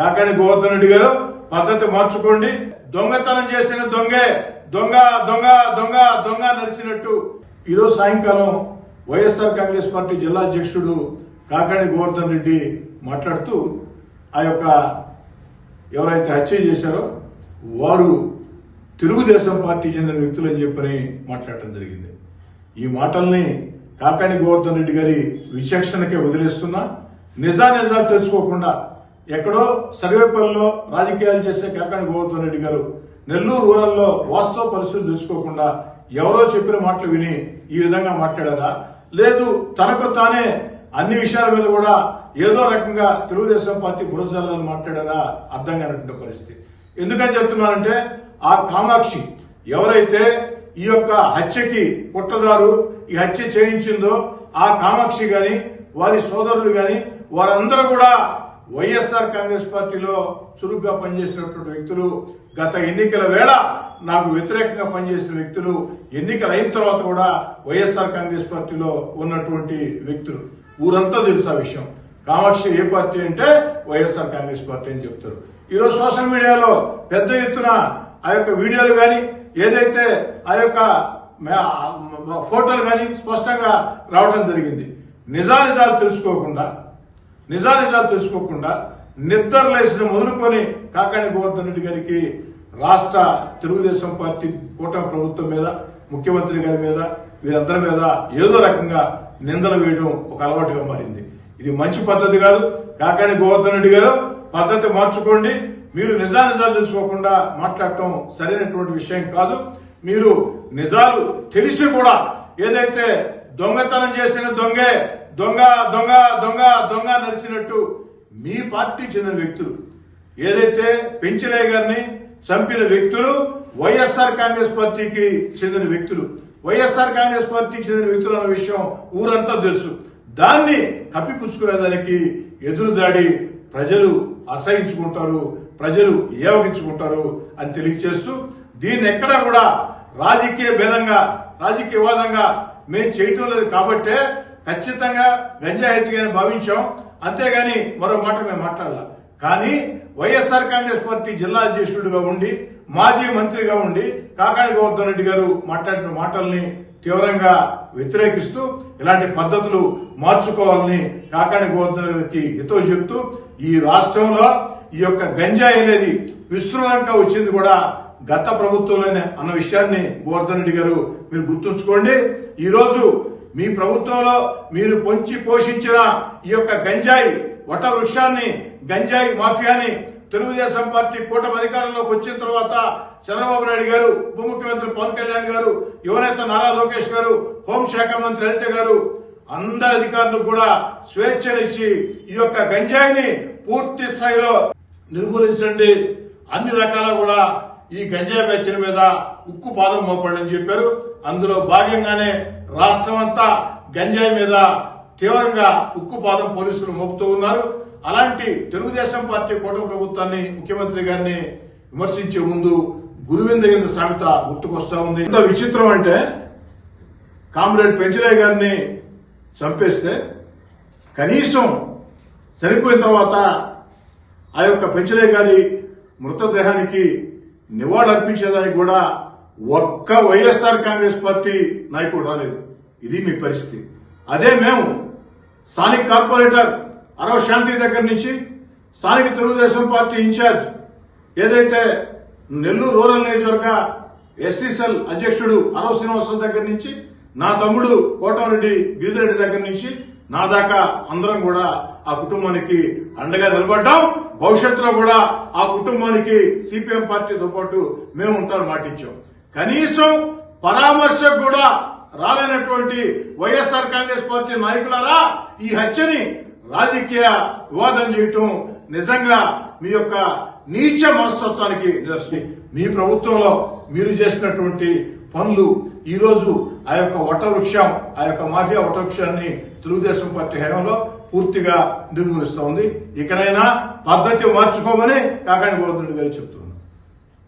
కాకాని గోవర్ధన్ రెడ్డి గారు పద్ధతి మార్చుకోండి. దొంగతనం చేసిన దొంగే దొంగ దొంగ దొంగ దొంగ నడిచినట్టు ఈరోజు సాయంకాలం వైఎస్ఆర్ కాంగ్రెస్ పార్టీ జిల్లా అధ్యక్షుడు కాకాని గోవర్ధన్ రెడ్డి మాట్లాడుతూ ఆ యొక్క ఎవరైతే హత్య చేశారో వారు తెలుగుదేశం పార్టీ చెందిన వ్యక్తులు అని చెప్పని మాట్లాడటం జరిగింది. ఈ మాటల్ని కాకాని గోవర్ధన్ రెడ్డి గారి విచక్షణకే వదిలేస్తున్నా నిజానిజాలు తెలుసుకోకుండా ఎక్కడో సర్వేపల్లిలో రాజకీయాలు చేసే కాకాని గోవర్ధన్ రెడ్డి గారు నెల్లూరు రూరల్లో వాస్తవ పరిస్థితులు తెలుసుకోకుండా ఎవరో చెప్పిన మాటలు విని ఈ విధంగా మాట్లాడారా? లేదు తనకు తానే అన్ని విషయాల మీద కూడా ఏదో రకంగా తెలుగుదేశం పార్టీ బురజాలని మాట్లాడారా? అర్థం కానటువంటి పరిస్థితి. ఎందుకని చెప్తున్నానంటే ఆ కామాక్షి ఎవరైతే ఈ యొక్క హత్యకి కుట్రదారు ఈ హత్య చేయించిందో ఆ కామాక్షి గాని వారి సోదరులు గాని వారందరూ కూడా వైఎస్ఆర్ కాంగ్రెస్ పార్టీలో చురుగ్గా పనిచేసినటువంటి వ్యక్తులు గత ఎన్నికల వేళ నాకు వ్యతిరేకంగా పనిచేసిన వ్యక్తులు ఎన్నికలు అయిన తర్వాత కూడా వైఎస్ఆర్ కాంగ్రెస్ పార్టీలో ఉన్నటువంటి వ్యక్తులు. ఊరంతా తెలుసు ఆ విషయం. కామాక్షి ఏ పార్టీ అంటే వైఎస్ఆర్ కాంగ్రెస్ పార్టీ అని చెప్తారు. ఈరోజు సోషల్ మీడియాలో పెద్ద ఎత్తున ఆ యొక్క వీడియోలు కానీ ఏదైతే ఆ యొక్క ఫోటోలు కానీ స్పష్టంగా రావడం జరిగింది. నిజానిజాలు తెలుసుకోకుండా నిజానిజాలు తెలుసుకోకుండా నిద్రలేసిన మొదలుకొని కాకాని గోవర్ధన్ రెడ్డి గారికి రాష్ట్ర తెలుగుదేశం పార్టీ కూటమి ప్రభుత్వం మీద ముఖ్యమంత్రి గారి మీద వీరందరి మీద ఏదో రకంగా నిందలు వేయడం ఒక అలవాటుగా మారింది. ఇది మంచి పద్ధతి కాదు. కాకాణి గోవర్ధన్ రెడ్డి గారు పద్ధతి మార్చుకోండి. మీరు నిజానిజాలు తెలుసుకోకుండా మాట్లాడటం సరైనటువంటి విషయం కాదు. మీరు నిజాలు తెలిసి కూడా ఏదైతే దొంగతనం చేసిన దొంగే దొంగ దొంగ దొంగ దొంగ నడిచినట్టు మీ పార్టీ చెందిన వ్యక్తులు ఏదైతే పెంచిరయ్య గారిని చంపిన వ్యక్తులు వైఎస్ఆర్ కాంగ్రెస్ పార్టీకి చెందిన వ్యక్తులు వైఎస్ఆర్ కాంగ్రెస్ పార్టీకి చెందిన వ్యక్తులు అన్న విషయం ఊరంతా తెలుసు. దాన్ని కప్పిపుచ్చుకునేదానికి ఎదురుదాడి ప్రజలు అసహించుకుంటారు ప్రజలు ఏవగించుకుంటారు అని తెలియజేస్తూ దీన్ని ఎక్కడా కూడా రాజకీయ భేదంగా రాజకీయవాదంగా మేము చేయటం లేదు కాబట్టే ఖచ్చితంగా గంజా హెచ్చుగా భావించాం. అంతేగాని మరో మాట మేము మాట్లాడాల. కానీ వైఎస్ఆర్ కాంగ్రెస్ పార్టీ జిల్లా అధ్యక్షుడిగా ఉండి మాజీ మంత్రిగా ఉండి కాకాని గోవర్ధన్ రెడ్డి గారు మాట్లాడిన మాటల్ని తీవ్రంగా వ్యతిరేకిస్తూ ఇలాంటి పద్ధతులు మార్చుకోవాలని కాకాని గోవర్ధన్ రెడ్డికి హితో చెప్తూ ఈ రాష్ట్రంలో ఈ యొక్క గంజాయి అనేది విస్తృతంగా వచ్చింది కూడా గత ప్రభుత్వంలోనే అన్న విషయాన్ని గోవర్ధన్ రెడ్డి గారు మీరు గుర్తుంచుకోండి. ఈరోజు మీ ప్రభుత్వంలో మీరు పొంచి పోషించిన ఈ యొక్క గంజాయి వట వృక్షాన్ని గంజాయి మాఫియాని తెలుగుదేశం పార్టీ కూటమి అధికారంలోకి వచ్చిన తర్వాత చంద్రబాబు నాయుడు గారు ఉప ముఖ్యమంత్రి పవన్ కళ్యాణ్ గారు యువనేత నారా లోకేష్ గారు హోంశాఖ మంత్రి అనిత గారు అందరి అధికారులకు కూడా స్వేచ్ఛనిచ్చి ఈ యొక్క గంజాయిని పూర్తి స్థాయిలో నిర్మూలించండి. అన్ని రకాల కూడా ఈ గంజాయి బ్యాచ్ల మీద ఉక్కు పాదం మోపడని చెప్పారు. అందులో భాగంగానే రాష్ట్రం అంతా గంజాయి మీద తీవ్రంగా ఉక్కు పాదం పోలీసులు మోపుతూ ఉన్నారు. అలాంటి తెలుగుదేశం పార్టీ కూటమి ప్రభుత్వాన్ని ముఖ్యమంత్రి గారిని విమర్శించే ముందు గురువింద సామెత గుర్తుకొస్తా ఉంది. ఎంత విచిత్రం అంటే కామ్రేడ్ పెంచలే గారిని చంపేస్తే కనీసం చనిపోయిన తర్వాత ఆ యొక్క పెంచలే గారి మృతదేహానికి నివాళులర్పించేదానికి కూడా ఒక్క వైఎస్ఆర్ కాంగ్రెస్ పార్టీ నాయకుడు రాలేదు. ఇది మీ పరిస్థితి. అదే మేము స్థానిక కార్పొరేటర్ అరవ శాంతి దగ్గర నుంచి స్థానిక తెలుగుదేశం పార్టీ ఇన్ఛార్జ్ ఏదైతే నెల్లూరు రూరల్ నియోజకవర్గ ఎస్సీసెల్ అధ్యక్షుడు అరవ శ్రీనివాసరావు దగ్గర నుంచి నా తమ్ముడు కోటమిరెడ్డి గిరిజరెడ్డి దగ్గర నుంచి నా దాకా అందరం కూడా ఆ కుటుంబానికి అండగా నిలబడ్డాం. భవిష్యత్తులో కూడా ఆ కుటుంబానికి సిపిఎం పార్టీతో పాటు మేము ఉంటామని మాటించాం. కనీసం పరామర్శకు కూడా రాలేనటువంటి వైఎస్ఆర్ కాంగ్రెస్ పార్టీ నాయకులారా ఈ హత్యని రాజకీయ వివాదం చేయటం నిజంగా మీ యొక్క నీచ మనస్తత్వానికి నిదర్శనం. మీ ప్రభుత్వంలో మీరు చేసినటువంటి పనులు ఈ రోజు ఆ యొక్క వటవృక్షం ఆ యొక్క మాఫియా వటవృక్షాన్ని తెలుగుదేశం పార్టీ హయాంలో పూర్తిగా నిర్మూలిస్తోంది ఇకనైనా పద్ధతి మార్చుకోమని కాకాని గోవర్ధనుడు గారు చెప్తున్నారు.